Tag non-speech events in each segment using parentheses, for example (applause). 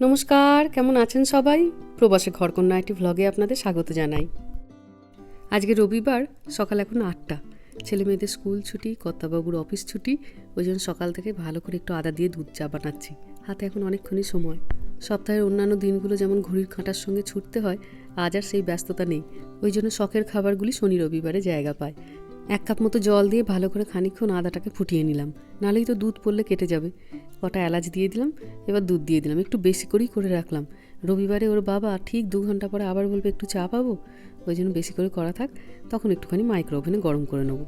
নমস্কার, কেমন আছেন সবাই? প্রবাসে ঘরকন্যা একটি ভ্লগে আপনাদের স্বাগত জানাই। আজকে রবিবার, সকাল এখন আটটা। ছেলে মেয়েদের স্কুল ছুটি, কর্তাবাবুর অফিস ছুটি, ওই জন্য সকাল থেকে ভালো করে একটু আদা দিয়ে দুধ চা বানাচ্ছি। হাতে এখন অনেকক্ষণই সময়। সপ্তাহের অন্যান্য দিনগুলো যেমন ঘড়ির কাঁটার সঙ্গে ছুটতে হয়, আজ আর সেই ব্যস্ততা নেই। ওই জন্য শখের খাবারগুলি শনি রবিবারে জায়গা পায়। এক কাপ মতো জল দিয়ে ভালো করে খানিকক্ষণ আদাটাকে ফুটিয়ে নিলাম। নাহলেই তো দুধ পড়লে কেটে যাবে। কটা এলাচ দিয়ে দিলাম, এবার দুধ দিয়ে দিলাম। একটু বেশি করেই করে রাখলাম। রবিবারে ওর বাবা ঠিক দু ঘণ্টা পরে আবার বলবে, একটু চা পাবো? ওই জন্য বেশি করে করা থাক। তখন একটুখানি মাইক্রো ওভেনে গরম করে নেব।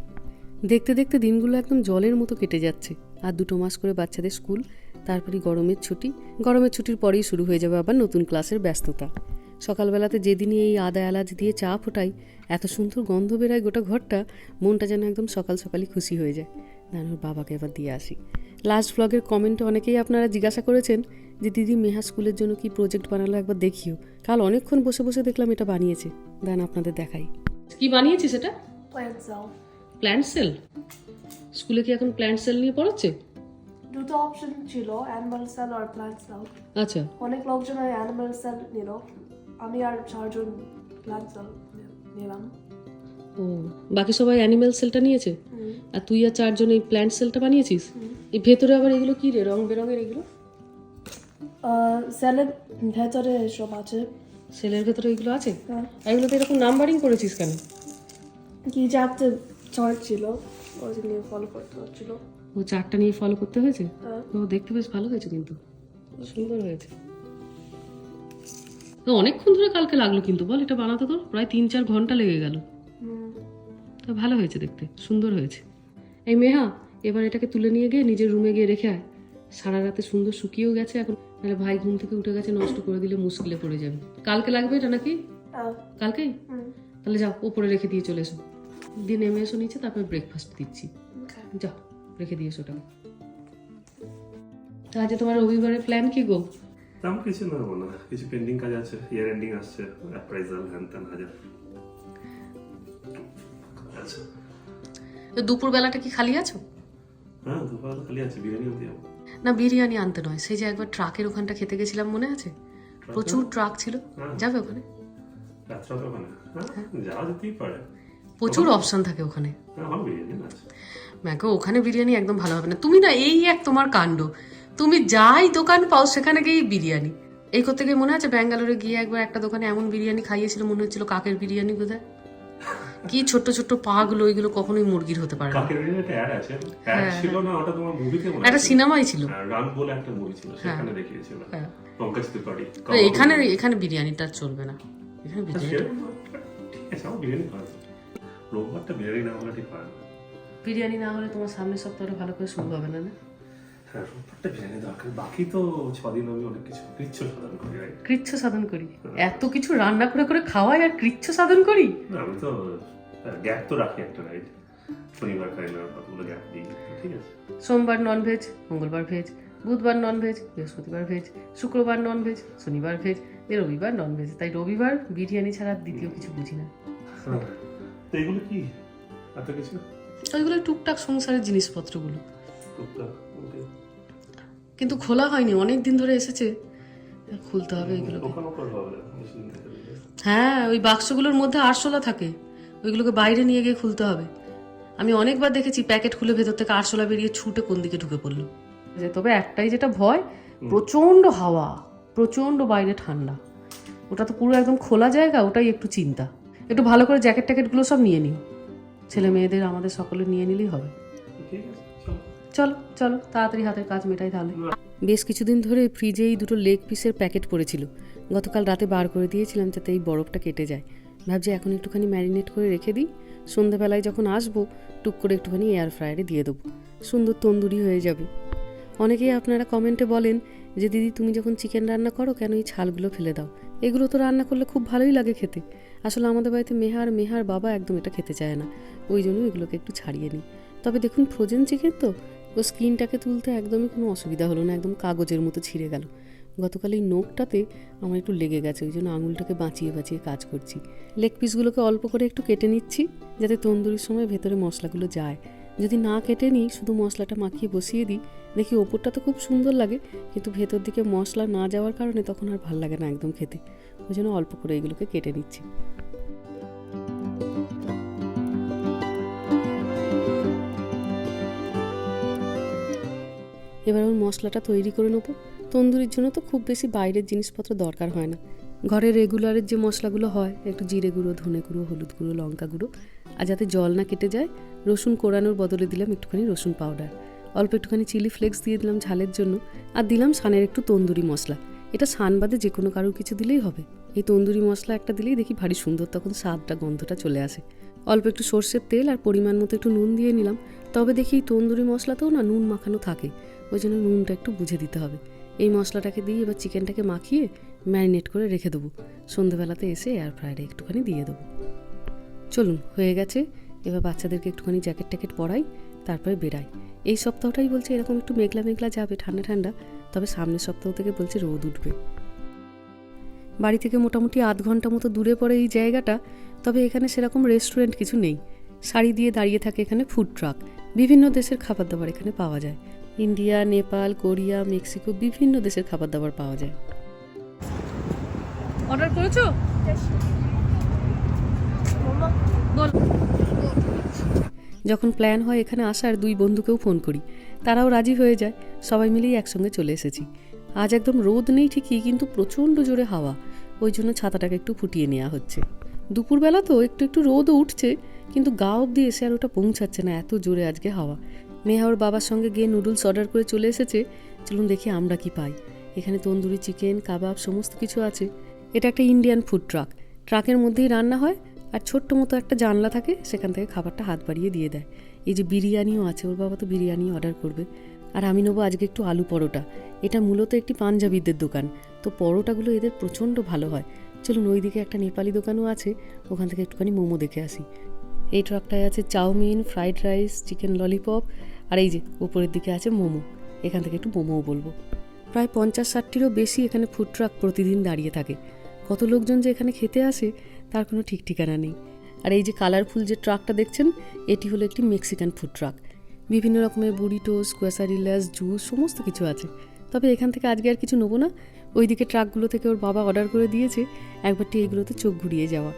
দেখতে দেখতে দিনগুলো একদম জলের মতো কেটে যাচ্ছে। আর দুটো মাস করে বাচ্চাদের স্কুল তারপরে গরমের ছুটি। গরমের ছুটির পরেই শুরু হয়ে যাবে আবার নতুন ক্লাসের ব্যস্ততা। সকালবেলাতে যেদিনই এই আদা এলাচ দিয়ে চা ফোটাই এত সুন্দর গন্ধ বেরায় গোটা ঘরটা মনটা যেন একদম সকাল সকালই খুশি হয়ে যায়। নানুর বাবাকে এবার দিয়ে আসি। লাস্ট ব্লগের কমেন্টে অনেকেই আপনারা জিজ্ঞাসা করেছেন যে দিদি মেহা স্কুলের জন্য কি প্রজেক্ট বানালো একবার দেখিও। কাল অনেকক্ষণ বসে বসে দেখলাম এটা বানিয়েছে। দেন আপনাদের দেখাই। কি বানিয়েছিস এটা? Cell. প্ল্যান্ট সেল স্কুলে কি এখন প্ল্যান্ট সেল নিয়ে পড়াচ্ছে? দুটো অপশন ছিল অ্যানিমাল সেল আর প্ল্যান্ট সেল আচ্ছা। অনেক লোকজন অ্যানিমাল সেল নিল। আমি আর চারজন সেল নিলাম। ও বাকি সবাই অ্যানিম্যাল সেলটা নিয়েছে? আর তুই আর চারজন এই প্ল্যান্ট সেলটা বানিয়েছিস? এই ভেতরে আবার এগুলো কি রে? রং বেরঙের এগুলো? সেলের ভেতরে সব আছে। সেলের ভেতরে এগুলো আছে? হ্যাঁ। আর এগুলোতে এরকম নাম্বারিং করেছিস কেন? কি একটা চার্ট ছিল ওই নিয়ে ফলো করতে হচ্ছিল। ও চারটা নিয়ে ফলো করতে হয়েছে? হ্যাঁ। ও দেখতে বেশ ভালো হয়েছে কিন্তু। সুন্দর হয়েছে। তো অনেকক্ষণ ধরে কালকে লাগল কিন্তু বল এটা বানাতে তোর? প্রায় তিন চার ঘণ্টা লেগে গেল। তা ভালো হয়েছে দেখতে সুন্দর হয়েছে। এই মেহা এবার এটাকে তুলে নিয়ে গিয়ে নিজের রুমে গিয়ে রেখে আয়। সারা রাতে সুন্দর শুকিয়েও গেছে এখন তাহলে ভাই ঘুম থেকে উঠে গেছে নষ্ট করে দিলে মুশকিলে পড়ে যাবে। কালকে লাগবে এটা নাকি? কালকেই তাহলে যাও ওপরে রেখে দিয়ে চলে এসো। দিয়ে নেমে এসো নিচে তারপর ব্রেকফাস্ট দিচ্ছি. যাও রেখে দিয়ে এসো ওটাকে। তা আজকে তোমার রবিবারের প্ল্যান কি গো? তেমন কিছু না মনে হয় কিছু পেন্ডিং কাজ আছে ইয়ার এন্ডিং আসছে অ্যাপ্রাইজাল হ্যান ত্যান হাজার। আচ্ছা। দুপুর বেলাটা কি খালি আছো? হ্যাঁ খালি আছে বিরিয়ানি আনতে যাব। না বিরিয়ানি আনতে নয় সেই যে একবার ট্রাকের ওখানটা খেতে গেছিলাম মনে আছে? প্রচুর ট্রাক ছিল। যাবে ওখানে? হ্যাঁ পারে। প্রচুর অপশন থাকে ওখানে। হ্যাঁ না ওখানে বিরিয়ানি একদম ভালো হবে না। তুমি না এই এক তোমার কাণ্ড। তুমি যাই দোকান পাও সেখানে গিয়ে বিরিয়ানি। এই করতে গিয়ে মনে আছে ব্যাঙ্গালোরে গিয়ে একবার একটা দোকানে এমন বিরিয়ানি খাইয়েছিল মনে হচ্ছিল কাকের বিরিয়ানি বোধহয়? কি ছোট্ট ছোট্ট পা গুলো ওইগুলো কখনোই মুরগির হতে পারে একটা সিনেমাই ছিল মুভি ছিল। হ্যাঁ। তো এখানে এখানে বিরিয়ানিটা চলবে না। এখানে বিরিয়ানি না হলে হয় তোমার সামনের সপ্তাহটা ভালো করে শুরু হবে না না? হ্যাঁ রোববারটা বিরিয়ানি দরকার। বাকি তো ছদিন আমি অনেক কিছু কৃচ্ছ সাধন করি কৃচ্ছ সাধন করি। এত কিছু রান্না করে করে খাওয়াই আর কৃচ্ছ সাধন করি? আমি তো গ্যাপ তো রাখি একটা রাইট শনিবার খাই না কতগুলো গ্যাপ দিই ঠিক আছে। সোমবার ননভেজ মঙ্গলবার ভেজ বুধবার ননভেজ বৃহস্পতিবার ভেজ শুক্রবার ননভেজ শনিবার ভেজ দিয়ে রবিবার ননভেজ তাই রবিবার বিরিয়ানি ছাড়া আর দ্বিতীয় কিছু বুঝি না। হ্যাঁ। তো এগুলো কি? এত কিছু? ওইগুলো টুকটাক সংসারের জিনিসপত্রগুলো। টুকটাক. কিন্তু খোলা হয়নি অনেক দিন ধরে এসেছে। খুলতে হবে এগুলো। হ্যাঁ ওই বাক্সগুলোর মধ্যে আরশোলা থাকে ওইগুলোকে বাইরে নিয়ে গিয়ে খুলতে হবে। আমি অনেকবার দেখেছি প্যাকেট খুলে ভেতর থেকে আরশোলা বেরিয়ে ছুটে কোন দিকে ঢুকে পড়ল। যে তবে একটাই যেটা ভয় প্রচণ্ড হাওয়া প্রচণ্ড বাইরে ঠান্ডা। ওটা তো পুরো একদম খোলা জায়গা ওটাই একটু চিন্তা। একটু ভালো করে জ্যাকেট ট্যাকেটগুলো সব নিয়ে নিও। ছেলে মেয়েদের আমাদের সকলে নিয়ে নিলেই হবে। ঠিক আছে। চলো চলো, তাড়াতাড়ি হাতের কাজ মেটাই তাহলে। বেশ কিছুদিন ধরে ফ্রিজে এই দুটো লেগ পিসের প্যাকেট পড়েছিল। গতকাল রাতে বার করে দিয়েছিলাম যাতে এই বরফটা কেটে যায়। ভাবছি এখন একটুখানি ম্যারিনেট করে রেখে দিই। সন্ধ্যাবেলায় যখন আসব, টুক করে একটুখানি এয়ার ফ্রায়ারে দিয়ে দেবো। সুন্দর তন্দুরি হয়ে যাবে। অনেকেই আপনারা কমেন্টে বলেন যে, দিদি, তুমি যখন চিকেন রান্না করো কেন এই ছালগুলো ফেলে দাও? এগুলো তো রান্না করলে খুব ভালোই লাগে খেতে। আসলে আমাদের বাড়িতে মেহার মেহার বাবা একদম এটা খেতে চায় না। ওই জন্য এগুলোকে একটু ছাড়িয়ে নিই। তবে দেখুন ফ্রোজেন চিকেন তো ও স্ক্রিনটাকে তুলতে একদমই কোনো অসুবিধা হলো না, একদম কাগজের মতো ছিঁড়ে গেল। গতকাল এই নোখটাতে আমার একটু লেগে গেছে, ওই জন্য আঙুলটাকে বাঁচিয়ে বাঁচিয়ে কাজ করছি। লেগ পিসগুলোকে অল্প করে একটু কেটে নিচ্ছি, যাতে তন্দুরির সময় ভেতরে মশলাগুলো যায়। যদি না কেটে নিই, শুধু মশলাটা মাখিয়ে বসিয়ে দিই, দেখি ওপরটা তো খুব সুন্দর লাগে, কিন্তু ভেতর দিকে মশলা না যাওয়ার কারণে তখন আর ভালো লাগে না একদম খেতে। ওই জন্য অল্প করে এগুলোকে কেটে নিচ্ছি। এবার ওর মশলাটা তৈরি করে নেব। তন্দুরির জন্য তো খুব বেশি বাইরের জিনিসপত্র দরকার হয় না। ঘরে রেগুলারের যে মশলাগুলো হয়, একটু জিরে গুঁড়ো, ধনে গুঁড়ো, হলুদ গুঁড়ো, লঙ্কা গুঁড়ো, আর যাতে জল না কেটে যায়, রসুন কোরানোর বদলে দিলাম একটুখানি রসুন পাউডার অল্প একটুখানি চিলি ফ্লেক্স দিয়ে দিলাম ঝালের জন্য, আর দিলাম সানের একটু তন্দুরি মশলা। এটা সান বাদে যে কোনো কারোর কিছু দিলেই হবে। এই তন্দুরি মশলা একটা দিলেই দেখি ভারী সুন্দর, তখন স্বাদটা, গন্ধটা চলে আসে। অল্প একটু সর্ষের তেল আর পরিমাণ মতো একটু নুন দিয়ে নিলাম, তবে দেখি তন্দুরি মশলাতেও না নুন মাখানো থাকে। ওই জন্য নুনটা একটু বুঝে দিতে হবে। এই মশলাটাকে দিয়ে এবার চিকেনটাকে মাখিয়ে ম্যারিনেট করে রেখে দেবো। সন্ধেবেলাতে এসে এয়ার ফ্রায়ারে একটুখানি দিয়ে দেবো। চলুন, হয়ে গেছে। এবার বাচ্চাদেরকে একটুখানি জ্যাকেট ট্যাকেট পরাই, তারপরে বেরাই এই সপ্তাহটাই বলছে এরকম একটু মেঘলা মেঘলা যাবে, ঠান্ডা ঠান্ডা। তবে সামনের সপ্তাহ থেকে বলছে রোদ উঠবে। বাড়ি থেকে মোটামুটি আধ ঘণ্টা মতো দূরে পড়ে এই জায়গাটা। তবে এখানে সেরকম রেস্টুরেন্ট কিছু নেই। শাড়ি দিয়ে দাঁড়িয়ে থাকে এখানে ফুড ট্রাক বিভিন্ন দেশের খাবার দাবার এখানে পাওয়া যায়। ইন্ডিয়া নেপাল কোরিয়া মেক্সিকো বিভিন্ন দেশের খাবার দাবার পাওয়া যায়। অর্ডার করেছ? যখন প্ল্যান হয় এখানে আসার দুই বন্ধুকেও ফোন করি। তারাও রাজি হয়ে যায়। সবাই মিলেই একসঙ্গে চলে এসেছি। আজ একদম রোদ নেই ঠিকই কিন্তু প্রচণ্ড জোরে হাওয়া। ওই জন্য ছাতাটাকে একটু ফুটিয়ে নেওয়া হচ্ছে। দুপুরবেলা তো একটু একটু রোদও উঠছে কিন্তু গা অব্দি এসে আর ওটা পৌঁছাচ্ছে না এত জোরে আজকে হাওয়া। মেহা ওর বাবার সঙ্গে গিয়ে নুডলস অর্ডার করে চলে এসেছে। চলুন দেখি আমরা কি পাই। এখানে তন্দুরি চিকেন, কাবাব, সমস্ত কিছু আছে। এটা একটা ইন্ডিয়ান ফুড ট্রাক। ট্রাকের মধ্যেই রান্না হয় আর ছোট্ট মতো একটা জানলা থাকে, সেখান থেকে খাবারটা হাত বাড়িয়ে দিয়ে দেয়। এই যে বিরিয়ানিও আছে, ওর বাবা তো বিরিয়ানি অর্ডার করবে। আর আমি নেব আজকে একটু আলু পরোটা। এটা মূলত একটি পাঞ্জাবিদের দোকান। তো পরোটাগুলো এদের প্রচণ্ড ভালো হয়। চলুন ওইদিকে একটা নেপালি দোকানও আছে, ওখান থেকে একটুখানি মোমো দেখে আসি। এই ট্রাকটায় আছে chowmein, fried rice, chicken lollipop আর এই যে, উপরের দিকে আছে মোমো। এখান থেকে একটু মোমোও বলব। প্রায় পঞ্চাশ ষাটটিরও বেশি এখানে ফুড ট্রাক প্রতিদিন দাঁড়িয়ে থাকে। কত লোকজন যে এখানে খেতে আসে, তার কোনো ঠিক ঠিকানা নেই। আর এই যে কালারফুল যে ট্রাকটা দেখছেন, এটি হলো একটি মেক্সিকান ফুড ট্রাক বিভিন্ন রকমের বুড়িটোস কোয়াসারিলাস জুস সমস্ত কিছু আছে। তবে এখান থেকে আজকে আর কিছু নেব না। ওইদিকে ট্রাকগুলো থেকে ওর বাবা অর্ডার করে দিয়েছে। একবারটি এইগুলোতে চোখ ঘুরিয়ে যাওয়া।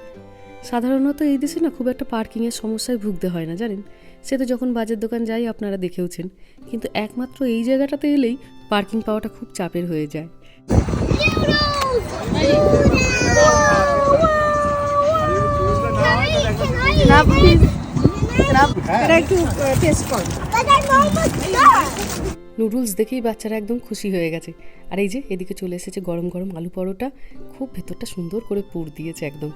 সাধারণত এই দেশে না খুব একটা পার্কিংয়ের সমস্যায় ভুগতে হয় না জানেন? সে তো যখন বাজার দোকান যাই আপনারা দেখেওছেন। কিন্তু একমাত্র এই জায়গাটাতে এলেই পার্কিং পাওয়াটা খুব চাপের হয়ে যায়। নুডলস দেখেই বাচ্চারা একদম খুশি হয়ে গেছে। আর এই যে, এদিকে চলে এসেছে গরম গরম আলু পরোটা। খুব ভেতরটা সুন্দর করে পুর দিয়েছে একদম।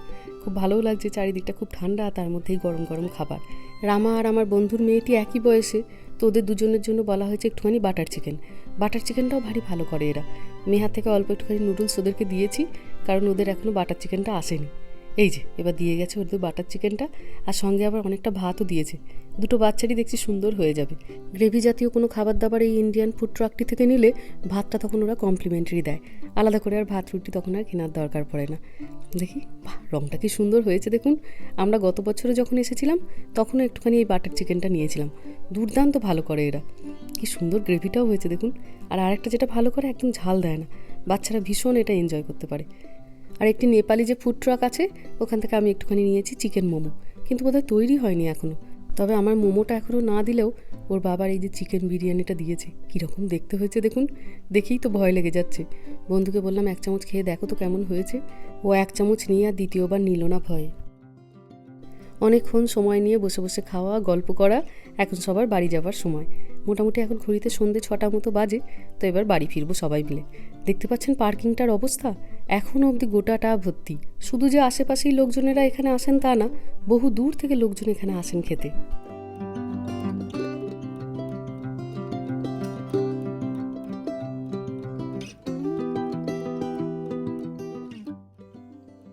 খুব ভালোও লাগছে, চারিদিকটা খুব ঠান্ডা, তার মধ্যেই গরম গরম খাবার। রামা আর আমার বন্ধুর মেয়েটি একই বয়সে, তো ওদের দুজনের জন্য বলা হয়েছে একটুখানি বাটার চিকেন। বাটার চিকেনটাও ভারী ভালো করে এরা। মেহা থেকে অল্প একটুখানি নুডলস ওদেরকে দিয়েছি, কারণ ওদের এখনও বাটার চিকেনটা আসেনি। এই যে, এবার দিয়ে গেছে ওদের বাটার চিকেনটা আর সঙ্গে আবার অনেকটা ভাতও দিয়েছে। দুটো বাচ্চারই দেখছি সুন্দর হয়ে যাবে। গ্রেভি জাতীয় কোনো খাবার দাবার এই ইন্ডিয়ান ফুড ট্রাকটি থেকে নিলে ভাতটা তখন ওরা কমপ্লিমেন্টারি দেয়। আলাদা করে আর ভাত রুটি তখন আর কেনার দরকার পড়ে না। দেখি, বাহ রঙটা কি সুন্দর হয়েছে দেখুন। আমরা গত বছরে যখন এসেছিলাম, তখনও একটুখানি এই বাটার চিকেনটা নিয়েছিলাম। দুর্দান্ত ভালো করে এরা। কি সুন্দর গ্রেভিটাও হয়েছে দেখুন। আর আরেকটা যেটা ভালো করে একদম ঝাল দেয় না। বাচ্চারা ভীষণ এটা এনজয় করতে পারে। আর একটি নেপালি যে ফুড ট্রাক আছে, ওখান থেকে আমি একটুখানি নিয়েছি চিকেন মোমো। কিন্তু বোধহয় তৈরি হয়নি এখনও তবে আমার মোমোটা এখনও না দিলেও ওর বাবার এই যে চিকেন বিরিয়ানিটা দিয়েছে, কীরকম দেখতে হয়েছে দেখুন। দেখেই তো ভয় লেগে যাচ্ছে। বন্ধুকে বললাম, এক চামচ খেয়ে দেখো তো কেমন হয়েছে? ও এক চামচ নিয়ে আর দ্বিতীয়বার নিল না ভয়ে। অনেকক্ষণ সময় নিয়ে বসে বসে খাওয়া, গল্প করা, এখন সবার বাড়ি যাবার সময়। মোটামুটি এখন ঘড়িতে সন্ধে ছটা মতো বাজে, তো এবার বাড়ি ফিরবো সবাই মিলে। দেখতে পাচ্ছেন পার্কিংটার অবস্থা? এখনও অবধি গোটাটা ভর্তি। শুধু যে আশেপাশেই লোকজনেরা এখানে আসেন তা না বহু দূর থেকে লোকজন এখানে আসেন খেতে।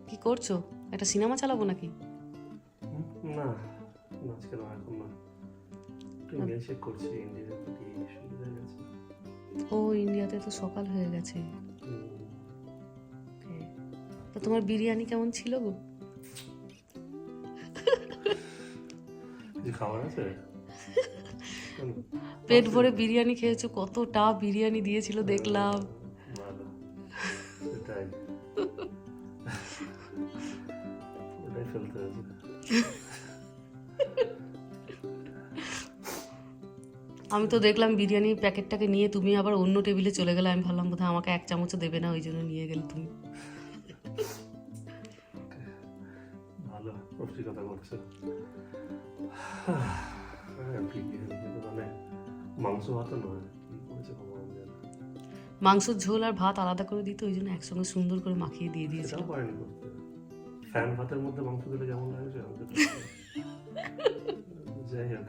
কি করছ? একটা সিনেমা চালাবো নাকি? না গেছে। ও ইন্ডিয়াতে তো সকাল হয়ে গেছে. তো তোমার বিরিয়ানি কেমন ছিল গো? খাবার আছে? পেট ভরে বিরিয়ানি খেয়েছো কতটা বিরিয়ানি দিয়েছিল দেখলাম। আমি তো দেখলাম বিরিয়ানির প্যাকেটটাকে নিয়ে তুমি আবার অন্য টেবিলে চলে গেলে আমি ভাবলাম বোধহয় আমাকে এক চামচও দেবে না ওই জন্য নিয়ে গেলে তুমি। ভালো পৌষ্টিকতা করছে মানে মাংস নয় মাংসের ঝোল আর ভাত আলাদা করে দিত ওই জন্য একসঙ্গে সুন্দর করে মাখিয়ে দিয়ে দিয়েছিল ফ্যান ভাতের মধ্যে মাংস দিলে লাগে হবে। যাই হোক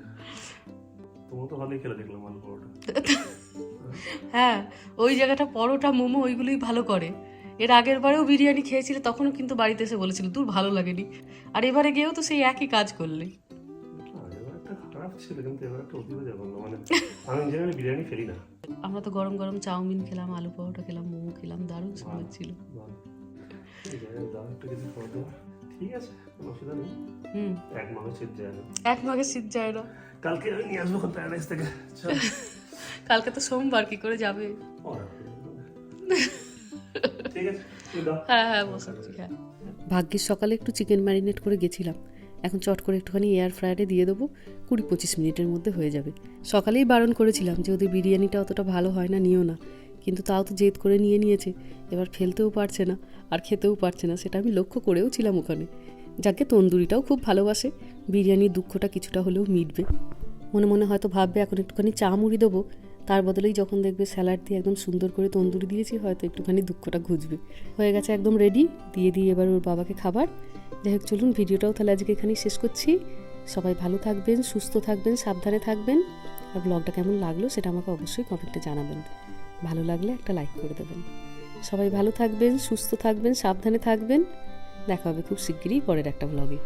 তোমার তো ভালোই খেলে দেখলাম আলু পরোটা। (laughs) হ্যাঁ ওই জায়গাটা পরোটা মোমো ওইগুলোই ভালো করে। এর আগের বারেও বিরিয়ানি খেয়েছিলে তখনও কিন্তু বাড়িতে এসে বলেছিল তোর ভালো লাগেনি। আর এবারে গিয়েও তো সেই একই কাজ করলে। মানে আমরা তো গরম গরম চাউমিন খেলাম আলু পরোটা খেলাম মোমো খেলাম দারুণ সুন্দর ছিল। ঠিক আছে অসুবিধা নেই। হুম। এক মাঘে শীত যায় না। এক মাঘে শীত যায় না। কালকে নিয়ে আসব প্যারাডাইস থেকে। কালকে তো সোমবার কি করে যাবে? ওরা ঠিক আছে? হ্যাঁ হ্যাঁ বসাচ্ছি হ্যাঁ। ভাগ্যের সকালে একটু চিকেন ম্যারিনেট করে গেছিলাম। এখন চট করে একটুখানি এয়ার ফ্রায়ারে দিয়ে দেবো। কুড়ি পঁচিশ মিনিটের মধ্যে হয়ে যাবে। সকালেই বারণ করেছিলাম যে ওদের বিরিয়ানিটা অতটা ভালো হয় না নিও না। কিন্তু তাও তো জেদ করে নিয়ে নিয়েছে। এবার ফেলতেও পারছে না আর খেতেও পারছে না সেটা আমি লক্ষ্য করেও ছিলাম ওখানে। যাকে তন্দুরিটাও খুব ভালোবাসে বিরিয়ানির দুঃখটা কিছুটা হলেও মিটবে। মনে মনে হয়তো ভাববে এখন একটুখানি চা মুড়ি দেবো। তার বদলেই যখন দেখবে স্যালাড দিয়ে একদম সুন্দর করে তন্দুরি দিয়েছি, হয়তো একটুখানি দুঃখটা ঘুচবে। হয়ে গেছে একদম রেডি দিয়ে দিয়ে এবার ওর বাবাকে খাবার। যাই হোক, চলুন ভিডিওটাও তাহলে আজকে এখানেই শেষ করছি। সবাই ভালো থাকবেন, সুস্থ থাকবেন, সাবধানে থাকবেন। আর ব্লগটা কেমন লাগল সেটা আমাকে অবশ্যই কমেন্টে জানাবেন। ভালো লাগলে একটা লাইক করে দেবেন। সবাই ভালো থাকবেন, সুস্থ থাকবেন, সাবধানে থাকবেন। দেখা হবে খুব শিগগিরই পরের একটা ব্লগে